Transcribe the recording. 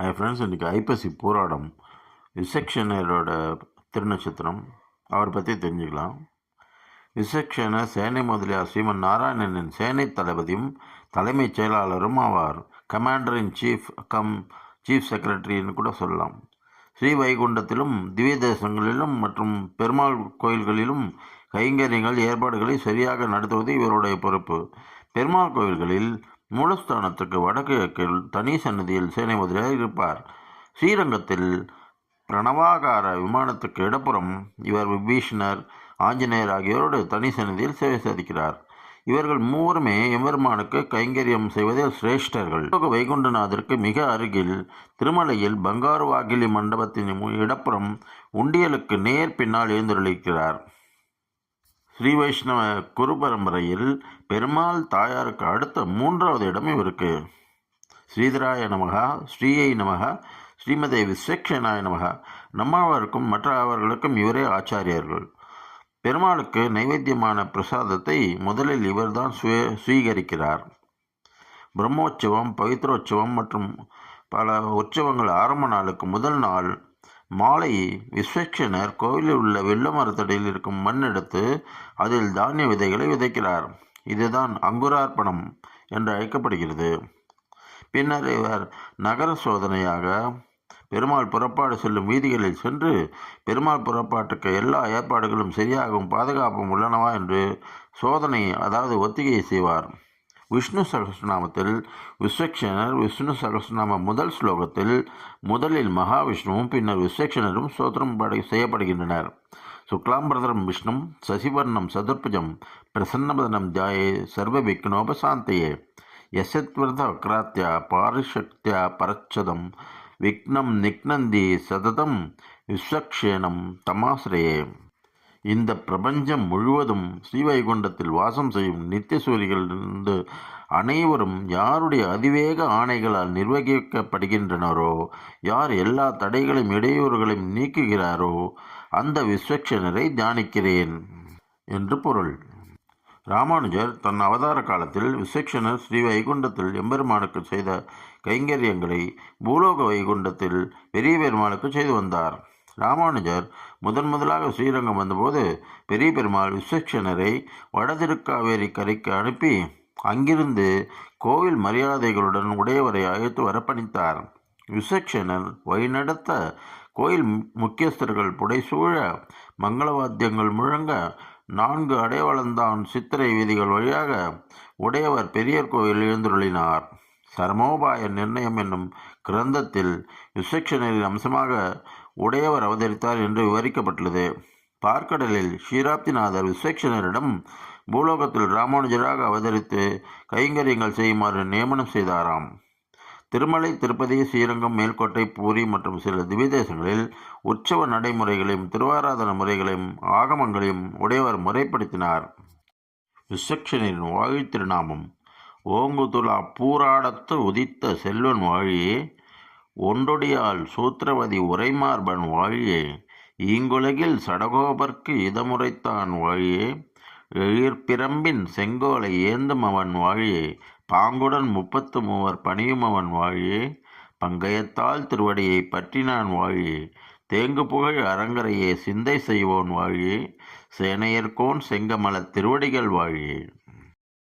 Hi friends இன்றைக்கி ஐப்பசி போராடம் விசக்ஷனரோட திருநட்சத்திரம். அவரை பற்றி தெரிஞ்சுக்கலாம். விசக்ஷன சேனை முதலியார் ஸ்ரீமன் நாராயணனின் சேனை தளபதியும் தலைமைச் செயலாளரும் ஆவார். Commander in chief cum chief செக்ரட்டரின்னு கூட சொல்லலாம். ஸ்ரீ வைகுண்டத்திலும் திவ்ய தேசங்களிலும் மற்றும் பெருமாள் கோயில்களிலும் கைங்கரியங்கள் ஏற்பாடுகளை சரியாக நடத்துவது இவருடைய பொறுப்பு. பெருமாள் கோயில்களில் மூலஸ்தானத்துக்கு வடகிழக்கில் தனி சன்னதியில் சேனை இருப்பார். ஸ்ரீரங்கத்தில் பிரணவாகார விமானத்துக்கு இடப்புறம் இவர் விபீஷ்ணர் ஆஞ்சநேயர் ஆகியோரோடு தனி சன்னதியில் சேவை சாதிக்கிறார். இவர்கள் மூவருமே எம்பெருமானுக்கு கைங்கரியம் செய்வதில் சிரேஷ்டர்கள். வைகுண்டநாதருக்கு மிக அருகில் திருமலையில் பங்காரு வாகிலி மண்டபத்தின் இடப்புறம் உண்டியலுக்கு நேர் பின்னால் எழுந்தருளிக்கிறார் ஸ்ரீ வைஷ்ணவ குரு பரம்பரையில் பெருமாள் தாயாருக்கு அடுத்த மூன்றாவது இடம் இவருக்கு ஸ்ரீதராய நமகா ஸ்ரீயை நமகா ஸ்ரீமதே விஸ்வக்ஷனாய நமகா. நம்மாவருக்கும் மற்ற அவர்களுக்கும் இவரே ஆச்சாரியர்கள். பெருமாளுக்கு நைவேத்தியமான பிரசாதத்தை முதலில் இவர்தான் சுய சுவீகரிக்கிறார். பிரம்மோற்சவம் பவித்ரோற்சவம் மற்றும் பல உற்சவங்கள் ஆரம்ப நாளுக்கு முதல் நாள் மாலை விஸ்வக்ஷனர் கோவிலில் உள்ள வெள்ள மரத்தடியில் இருக்கும் மண் எடுத்து அதில் தானிய விதைகளை விதைக்கிறார். இதுதான் அங்குரார்ப்பணம் என்று அழைக்கப்படுகிறது. பின்னர் இவர் நகர சோதனையாக பெருமாள் புறப்பாடு செல்லும் வீதிகளில் சென்று பெருமாள் புறப்பாட்டுக்கு எல்லா ஏற்பாடுகளும் சரியாகவும் பாதுகாப்பும் உள்ளனவா? என்று சோதனை அதாவது ஒத்திகையை செய்வார். விஷ்ணு சகஸ்ரநாமத்தில் விஸ்வக்ஷனர் விஷ்ணு சகஸ்ரநாம முதல் ஸ்லோகத்தில் முதலில் மகாவிஷ்ணுவும் பின்னர் விஸ்வக்ஷனரும் சோத்திரம் படை செய்யப்படுகின்றனர். சுக்லாம்பரதரம் விஷ்ணும் சசிவர்ணம் சதுர்புஜம் பிரசன்னபதனம் ஜாயே சர்வ விக்னோபசாந்தையே யசத்விரத வக்ராத்யா பாரிஷக்தியா பரச்சதம் விக்னம் நிக்னந்தி சததம் விஸ்வக்ஷேனம் தமாசிரயே இந்த பிரபஞ்சம் முழுவதும் ஸ்ரீவைகுண்டத்தில் வாசம் செய்யும் நித்தியசூரிகளிலிருந்து அனைவரும் யாருடைய அதிவேக ஆணைகளால் நிர்வகிக்கப்படுகின்றனரோ யார் எல்லா தடைகளையும் இடையூறுகளையும் நீக்குகிறாரோ அந்த விஸ்வக்ஷனரை தியானிக்கிறேன் என்று பொருள். ராமானுஜர் தன் அவதார காலத்தில் விஸ்வக்ஷனர் ஸ்ரீ வைகுண்டத்தில் எம்பெருமானுக்கு செய்த கைங்கரியங்களை பூலோக வைகுண்டத்தில் பெரிய பெருமாளுக்கு செய்து வந்தார். ராமானுஜர் முதன் முதலாக ஸ்ரீரங்கம் வந்தபோது பெரிய பெருமாள் விஸ்வக்ஷனரை வடதிருக்காவேரி கரைக்கு அனுப்பி அங்கிருந்து கோவில் மரியாதைகளுடன் உடையவரை அழைத்து வரப்பணித்தார். விசக்ஷனர் வழிநடத்த கோயில் முக்கியஸ்தர்கள் புடைசூழ மங்களவாத்தியங்கள் முழங்க நான்கு அடையாளந்தான் சித்திரை வீதிகள் வழியாக உடையவர் பெரியர் கோயில் எழுந்துருளினார். சரமோபாய நிர்ணயம் என்னும் கிரந்தத்தில் விசக்ஷனரின் அம்சமாக உடையவர் அவதரித்தார் என்று விவரிக்கப்பட்டுள்ளது. பார்க்கடலில் ஸ்ரீராப்திநாதர் விஸ்வக்ஷனரிடம் பூலோகத்தில் ராமானுஜராக அவதரித்து கைங்கரியங்கள் செய்யுமாறு நியமனம் செய்தாராம். திருமலை திருப்பதி ஸ்ரீரங்கம் மேல்கோட்டை பூரி மற்றும் சில திவிதேசங்களில் உற்சவ நடைமுறைகளையும் திருவாராதன முறைகளையும் ஆகமங்களையும் உடையவர் முறைப்படுத்தினார். விசக்ஷனின் வாழி திருநாமம் ஓங்குதுலா பூராடத்து உதித்த செல்வன் வாழியே ஒன்றொடியால் சூத்திரவதி உரைமார்பன் வாழியே ஈங்குலகில் சடகோபர்க்கு இதமுறைத்தான் வாழியே. எழிற்பிரம்பின் செங்கோலை ஏந்தும் அவன் வாழியே பாங்குடன் முப்பத்து மூவர் பணியும் அவன் வாழியே. பங்கயத்தால் திருவடியை பற்றினான் வாழியே தேங்கு புகழ் அரங்கரையே சிந்தை செய்வோன் வாழியே. சேனையர்கோன் செங்கமல திருவடிகள் வாழியே.